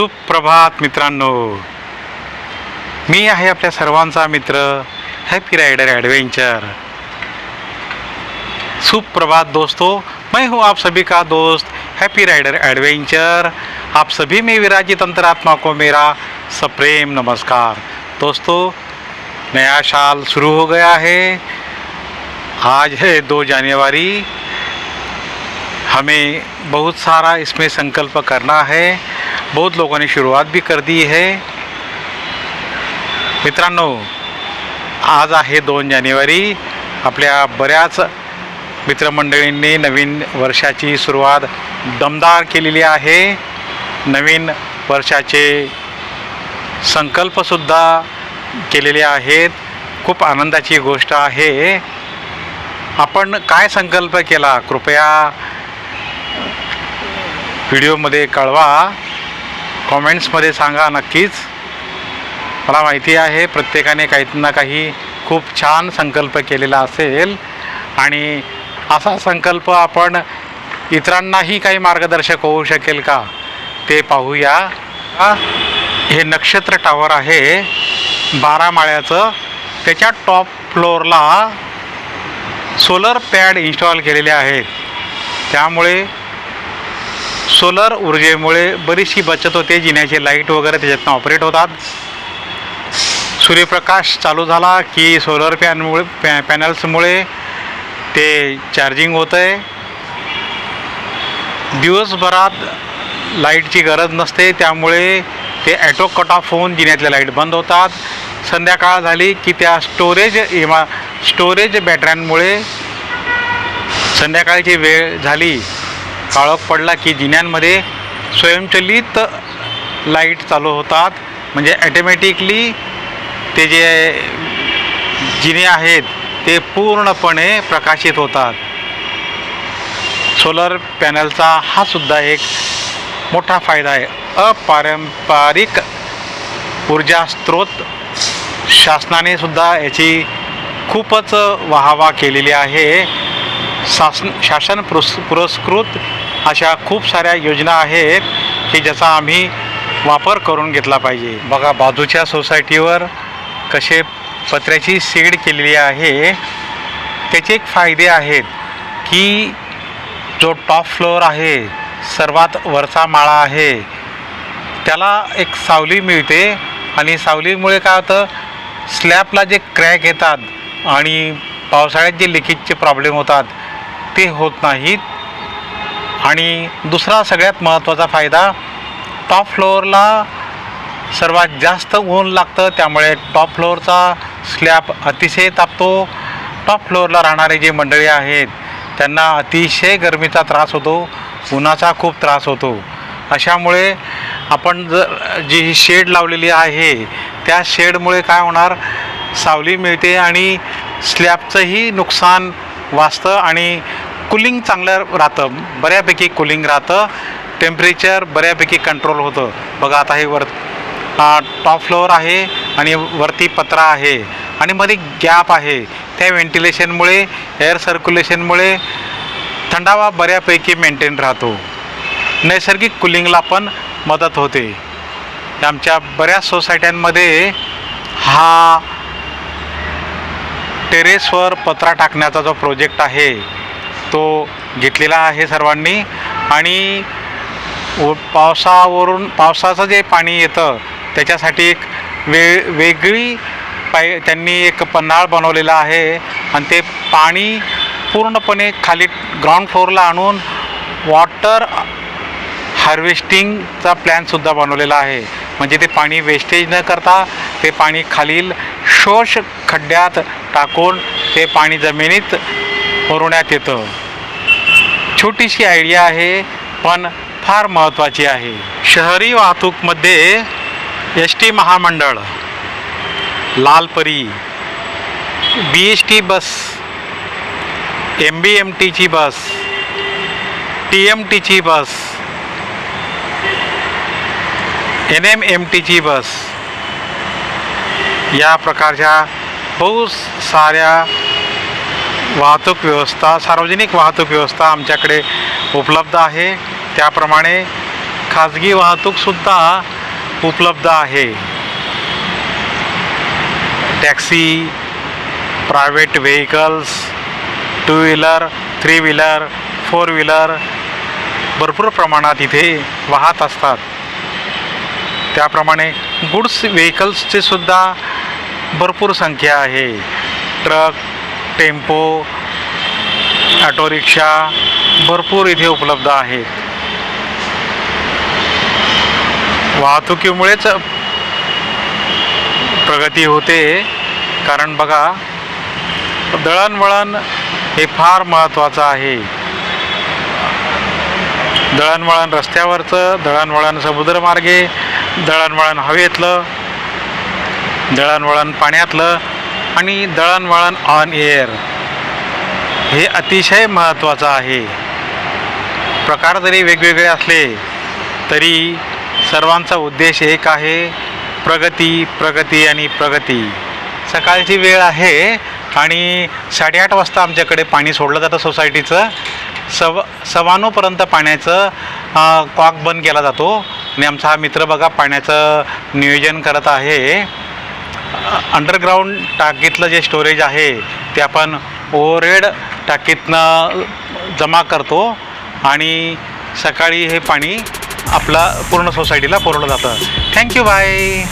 सुप्रभात मित्रांनो. मी आहे आपल्या सर्वांचा मित्र हॅपी राइडर एडवेंचर सुप्रभात दोस्तों, मैं हूँ आप सभी का दोस्त हैप्पी राइडर एडवेंचर आप सभी में विराजित अंतरात्मा को मेरा सप्रेम नमस्कार. दोस्तों, नया साल शुरू हो गया है। आज है दो जनवरी। हमें बहुत सारा इसमें संकल्प करना है। बहुत लोगों ने शुरुआत भी कर दी है। मित्रांनो आज आहे दोन जानेवारी आपल्या बऱ्याच मित्रमंडळींनी नवीन वर्षाची सुरुवात दमदार केलेली आहे. नवीन वर्षाचे संकल्पसुद्धा केलेले आहेत. खूप आनंदाची गोष्ट आहे. आपण काय संकल्प केला? कृपया व्हिडिओमध्ये कळवा. कॉमेंट्समध्ये सांगा नक्कीच. मला माहिती आहे प्रत्येकाने काही ना काही खूप छान संकल्प केलेला असेल. आणि असा संकल्प आपण इतरांनाही काही मार्गदर्शक होऊ शकेल का? ते पाहूया. हे नक्षत्र टावर आहे. बारा माळ्याचं त्याच्या टॉप फ्लोअरला सोलर पॅड इन्स्टॉल केलेले आहेत. त्यामुळे सोलर ऊर्जेमुळे बरीचशी बचत होते जिन्याचे लाइट वगैरे त्याच्यातनं ऑपरेट होतात. सूर्यप्रकाश चालू झाला की सोलर पॅनमुळे पॅ पॅनल्समुळे ते चार्जिंग होतं आहे दिवसभरात लाईटची गरज नसते त्यामुळे ते ॲटो कट ऑफ होऊन जिन्यातले लाइट बंद होतात. संध्याकाळ झाली की त्या स्टोरेज इमा स्टोरेज बॅटऱ्यांमुळे संध्याकाळची वेळ झाली. काळोख पडला की जिन्यांमध्ये स्वयंचलित लाइट चालू होतात. म्हणजे ॲटोमॅटिकली ते जे जिने आहेत ते पूर्णपणे प्रकाशित होतात. सोलर पॅनलचा हा सुद्धा एक मोठा फायदा आहे. अपारंपरिक ऊर्जा स्रोत शासनाने सुद्धा याची खूपच वाहवा केलेली आहे. शासन शासन पुरस् पुरस्कृत अशा खूप साऱ्या योजना आहेत की ज्याचा आम्ही वापर करून घेतला पाहिजे. बघा बाजूच्या सोसायटीवर कसे पत्र्याची शेड केलेली आहे. त्याचे एक फायदे आहेत की जो टॉप फ्लोअर आहे सर्वात वरचा माळा आहे त्याला एक सावली मिळते आणि सावलीमुळे काय होतं स्लॅबला जे क्रॅक येतात आणि पावसाळ्यात जे लिकेजचे प्रॉब्लेम होतात ते होत नाहीत. आणि दुसरा सगळ्यात महत्त्वाचा फायदा टॉप फ्लोअरला सर्वात जास्त ऊन लागतं त्यामुळे टॉप फ्लोअरचा स्लॅब अतिशय तापतो. टॉप फ्लोअरला राहणारे जे मंडळी आहेत त्यांना अतिशय गरमीचा त्रास होतो उन्हाचा खूप त्रास होतो. अशामुळे आपण जर जी ही शेड लावलेली आहे त्या शेडमुळे काय होणार? सावली मिळते आणि स्लॅबचंही नुकसान वाचतं आणि कुलिंग चांगलं राहतं. बऱ्यापैकी कुलिंग राहतं. टेम्परेचर बऱ्यापैकी कंट्रोल होतं. बघा आता हे वर टॉप फ्लोअर आहे आणि वरती पत्रा आहे. आणि मध्ये गॅप आहे. त्या व्हेंटिलेशनमुळे एअर सर्क्युलेशनमुळे थंडावा बऱ्यापैकी मेंटेन राहतो. नैसर्गिक कुलिंगला पण मदत होते. आमच्या बऱ्याच सोसायट्यांमध्ये हा टेरेसवर पत्रा टाकण्याचा जो प्रोजेक्ट आहे तो घेतलेला आहे सर्वांनी. आणि व- पावसावरून पावसाचं जे पाणी येतं त्याच्यासाठी एक वे वेगळी पाय त्यांनी एक पन्हाळ बनवलेला आहे. आणि ते पाणी पूर्णपणे खाली ग्राउंड फ्लोअरला आणून वॉटर हार्वेस्टिंगचा प्लॅनसुद्धा बनवलेला आहे. म्हणजे ते पाणी वेस्टेज न करता ते पाणी खालील शोष खड्ड्यात टाकून ते पाणी जमिनीत पुरवण्यात येतं. छोटीशी आयडिया आहे पण फार महत्त्वाची आहे. शहरी वाहतूकमध्ये एस टी महामंडळ Lalpari B S T bus M B M टीची बस टी एम टीची बस एन एम एम टीची बस या प्रकारच्या बहुत साऱ्या वाहतूक व्यवस्था सार्वजनिक वाहतूक व्यवस्था आमच्याकडे उपलब्ध आहे. त्याप्रमाणे खाजगी वाहतूकसुद्धा उपलब्ध आहे. Taxi private vehicles two wheeler three wheeler four wheeler भरपूर प्रमाणात इथे वाहत असतात. त्याप्रमाणे गुड्स व्हेकल्सची सुद्धा भरपूर संख्या आहे. ट्रक टेम्पो ऑटो रिक्षा भरपूर इथे उपलब्ध आहेत. वाहतुकीमुळेच प्रगती होते. कारण बघा दळणवळण हे फार महत्त्वाचं आहे. दळणवळण रस्त्यावरचं दळणवळण समुद्रमार्गे दळणवळण हवेतलं दळणवळण पाण्यातलं आणि दळणवळण ऑन एअर हे अतिशय महत्त्वाचं आहे. प्रकार जरी वेगवेगळे असले तरी सर्वांचा उद्देश एक आहे प्रगती प्रगती आणि प्रगती. सकाळची वेळ आहे आणि साडेआठ वाजता आमच्याकडे पाणी सोडलं जातं सोसायटीचं. सव सवानोपर्यंत पाण्याचं कॉक बंद केला जातो. आणि आमचा हा मित्र बघा पाण्याचं नियोजन करत आहे. अंडरग्राऊंड टाकीतलं जे स्टोरेज आहे ते आपण ओव्हरहेड टाकीतनं जमा करतो आणि सकाळी हे पाणी आपला पूर्ण सोसायटीला पुरवलं जातं. Thank you bye